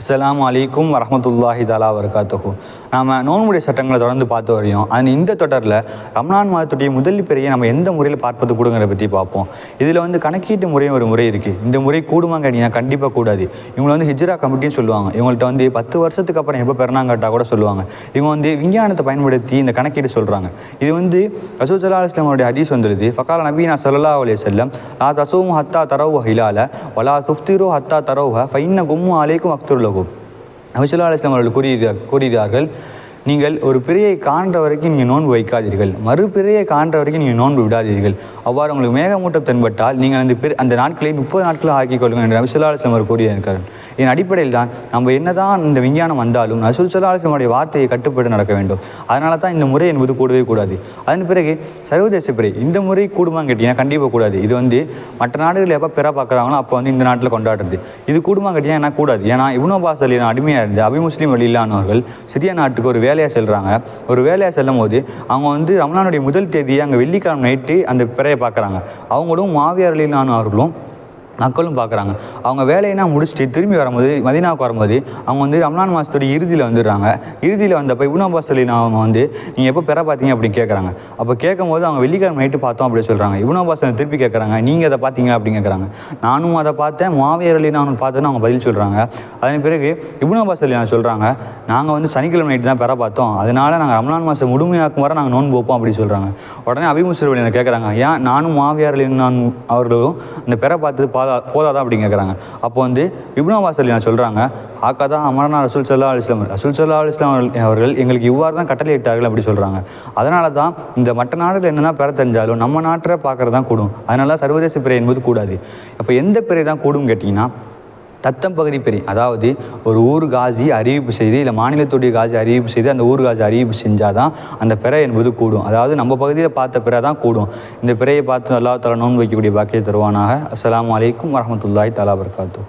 அஸ்லாம் அலைக்கும் வரமத்துல்லாஹி தாலா வரகாத்துஹு. நாம் நோன்புடைய சட்டங்களை தொடர்ந்து பார்த்து வரையும். அந்த இந்த தொடரில் ரம்லான் மாதத்துடைய முதல் பிறையை நம்ம எந்த முறையில் பார்ப்பது கூடுங்கிறத பற்றி பார்ப்போம். இதில் வந்து கணக்கீட்டு முறையும் ஒரு முறை இருக்குது இந்த முறை கூடுமாங்க கேட்டீங்கன்னா கண்டிப்பாக கூடாது. இவங்களை வந்து ஹிஜ்ரா கமிட்டின்னு சொல்லுவாங்க. இவங்கள்ட்ட வந்து பத்து வருஷத்துக்கு அப்புறம் எப்போ பிறனாங்கட்டா கூட சொல்லுவாங்க. இவங்க வந்து விஞ்ஞானத்தை பயன்படுத்தி இந்த கணக்கீடு சொல்கிறாங்க இது வந்து ரசூசல்லா இஸ்லாமோடைய ஹதீஸ் வந்துடுது ஃபக்கால நபீனா சல்லா அலி செல்லம் லா தசூம் ஹத்தா தரவு ஹிலால வலா சுஃப்திரு ஹத்தா தரவு ஃபைன்ன கும்மு அலைக்கும் அக்துர்லகும் நபிசுல்லா அலுவலாம் அவர்கள் கூறியிருக்கிறார் கூறுகிறார்கள் நீங்கள் ஒரு பிறையை காண்ற வரைக்கும் நீங்கள் நோன்பு வைக்காதீர்கள். மறு பிறையை காண்ற வரைக்கும் நீங்கள் நோன்பு விடாதீர்கள். அவ்வாறு உங்களுக்கு மேகமூட்டம் தென்பட்டால் நீங்கள் அந்த பிற அந்த நாட்களை முப்பது நாட்களாக ஆக்கிக் கொள்ளுங்கள் என்று நபிசுல்லா அவர் கூறியிருக்கிறார். இதன் அடிப்படையில் தான் நம்ம என்னதான் இந்த விஞ்ஞானம் வந்தாலும் நசுல் சல்லா வார்த்தையை கட்டுப்பட்டு நடக்க வேண்டும். அதனால தான் இந்த முறை என்பது கூடவே கூடாது. அதன் பிறகு சர்வதேச பிறை இந்த முறை கூடுமான்னு கேட்டீங்கன்னா கண்டிப்பாக கூடாது. இது வந்து மற்ற நாடுகள் எப்போ பிற பார்க்குறாங்களோ அப்போ வந்து இந்த நாட்டில் கொண்டாடுறது. இது கூடுமா கேட்டீங்கன்னா கூடாது? ஏன்னா இப்னு அப்பாஸ் அடிமையாக இருந்து அபிமுஸ்லீம் வழியிலானவர்கள் சிறிய நாட்டுக்கு ஒரு வேலை வேலையாக செல்கிறாங்க ஒரு வேலையாக செல்லும் போது அவங்க வந்து ரமலானுடைய முதல் தேதியை அங்கே வெள்ளிக்கிழமை நைட்டு அந்த பிறையை பார்க்குறாங்க. அவங்களும் மாவியார் அலிலானவர்களும் மக்களும் பார்க்குறாங்க. அவங்க வேலையெல்லாம் முடிச்சுட்டு திரும்பி வரும்போது மதினாவுக்கு வரும்போது அவங்க வந்து ரம்லான் மாதத்தோட இறுதியில் வந்துடுறாங்க. இறுதியில் வந்தப்போ இப்னு சொல்லின அவங்க வந்து நீங்கள் எப்போ பெற பார்த்தீங்க அப்படின்னு கேட்குறாங்க அப்போ கேட்கும்போது அவங்க வெள்ளிக்கிழமை நைட்டு பார்த்தோம் அப்படி சொல்கிறாங்க இப்னு திருப்பி கேட்குறாங்க நீங்கள் அதை பார்த்தீங்க அப்படின்னு கேட்குறாங்க நானும் அதை பார்த்தேன் மாவியர் அலி நான் பார்த்தேன்னு அவங்க பதில் சொல்கிறாங்க அதன் பிறகு இப்னு அப்பாஸ் அலி நான் சொல்கிறாங்க நாங்கள் வந்து சனிக்கிழமை நைட்டு தான் பெற பார்த்தோம் அதனால நாங்கள் ரம்லான் மாதம் முழுமையாக்கும் வர நாங்கள் நோன்பு வைப்போம் அப்படின்னு சொல்கிறாங்க உடனே அபிமுசர் வழி கேட்குறாங்க ஏன் நானும் மாவியார் அலி நான் அவர்களும் அந்த பெற பார்த்து பாத போதாதா அப்படின்னு கேட்குறாங்க அப்போ வந்து இப்னு சொல்லி அலி நான் சொல்கிறாங்க ஆக்காதா அமரனா ரசூல் சல்லா அலிஸ்லாம் ரசூல் சல்லா அலிஸ்லாம் அவர்கள் எங்களுக்கு இவ்வாறு தான் கட்டளையிட்டார்கள் அப்படி சொல்கிறாங்க அதனால தான் இந்த மற்ற நாடுகள் என்னதான் பெற தெரிஞ்சாலும் நம்ம நாட்டில் பார்க்குறது தான் கூடும். அதனால சர்வதேச பிறை என்பது கூடாது. அப்போ எந்த பிறை தான் கூடும் கேட்டிங்கன்னா தத்தம் பகுதி பிறை அதாவது ஒரு ஊர் காசி அறிவிப்பு செய்து இல்லை மாநிலத்துடைய காசி அறிவிப்பு செய்து அந்த ஊர் காசி அறிவிப்பு செஞ்சால் தான் அந்த பிறை என்பது கூடும். அதாவது நம்ம பகுதியில் பார்த்த பிறை தான் கூடும். இந்த பிறையை பார்த்து அல்லா தலா நோன்பு வைக்கக்கூடிய பாக்கியை தருவானாக. அஸ்லாம் அலைக்கும் வரமத்துல்லாய் தலா வபரகாத்துஹு.